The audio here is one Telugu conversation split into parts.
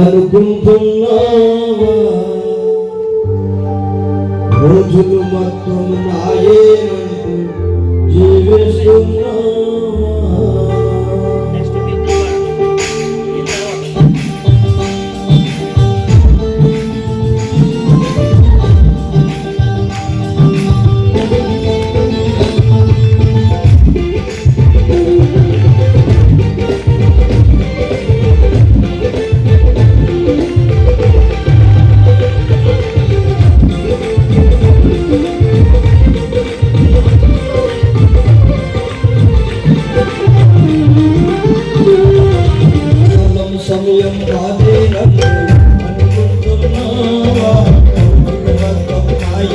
అనుకుంటున్నావా రోజులు మొత్తం నాయేనంటూ జీవిస్తున్నావా?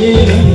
cair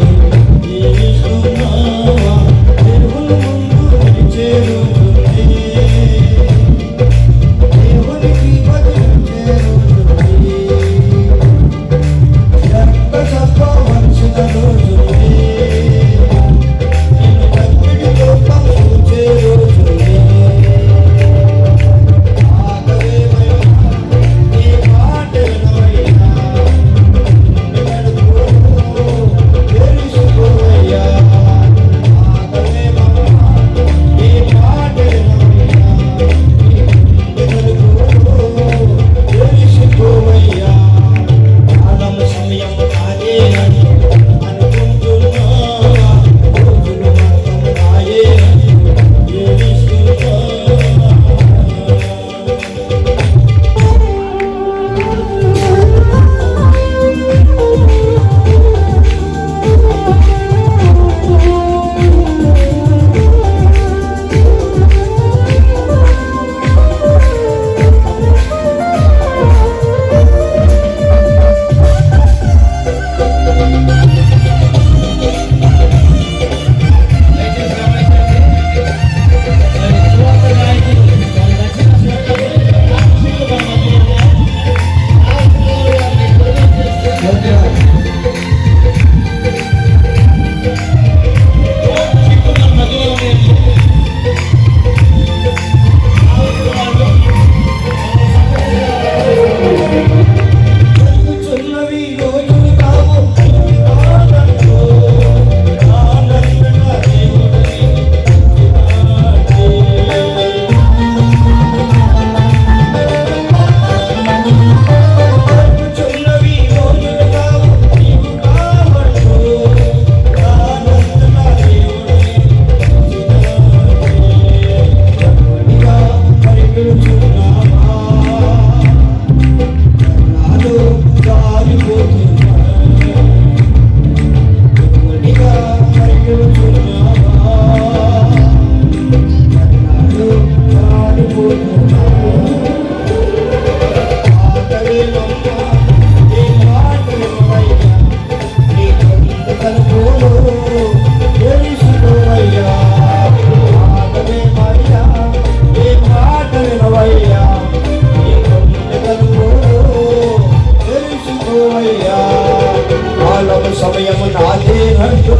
సమయం నాదేనంటూ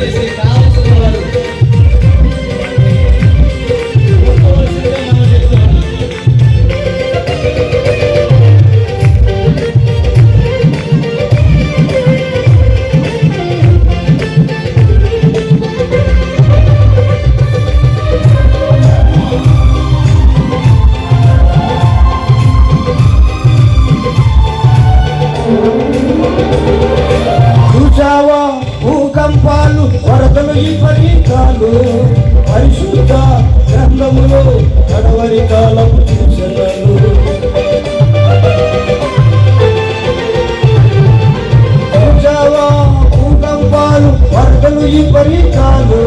谢谢。యుగములో కడవరి కాలపు సూచనలు భూకంపాలు ఈ పరికాలు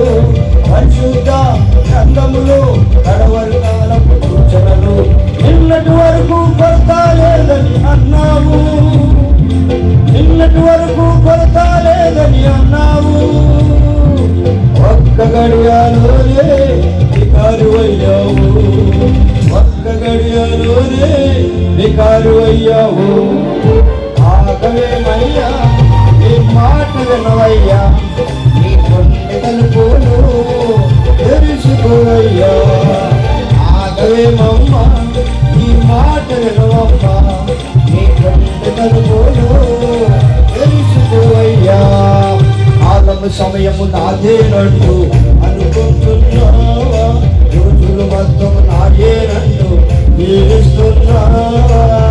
పరిశుద్ధ గ్రంథములో గడియలోనే వికారు అయ్యావు. ఒక్క గడియలోనే వికారు అయ్యావు. ఆగవేమయ్యా నీ మాట వినవయ్యా. నీ కొన్ని తలుపులు తెలుసుకోవయ్యా ఆగవేమమ్మా నీ మాట వినవమ్మా. నీ కొన్ని తలుపులు తెలుసుకోవయ్యా కాలము సమయము నాదేనంటూ ఏ నాదేనంటూ జీవిస్తున్నావా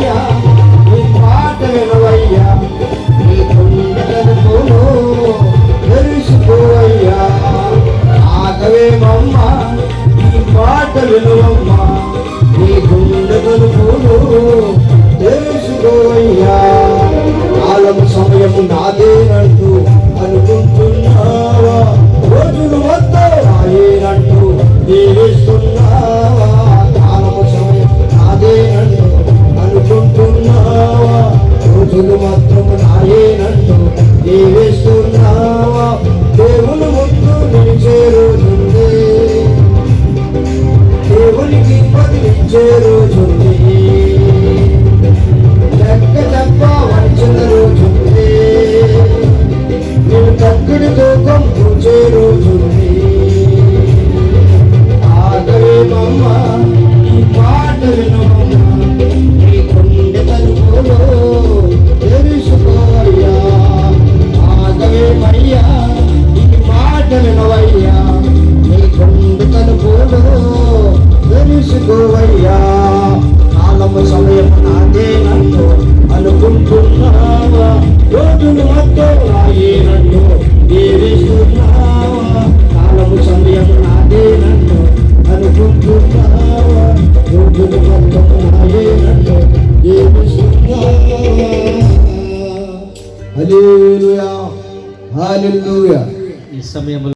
ఆగవేమయ్యా నీ మాట వినవయ్యా నీ గుండె తలుపులు తెలుసుకోవయ్యా నీ మాట వినవమ్మా నీ తెలుసుకోవయ్యా. నాదేనంటూ అనుకుంటున్నావా? రోజులు మొత్తం నాయేనంటూ జీవిస్తున్నావా రోజులు మాత్రం నాయేనంటూ ఈ సమయంలో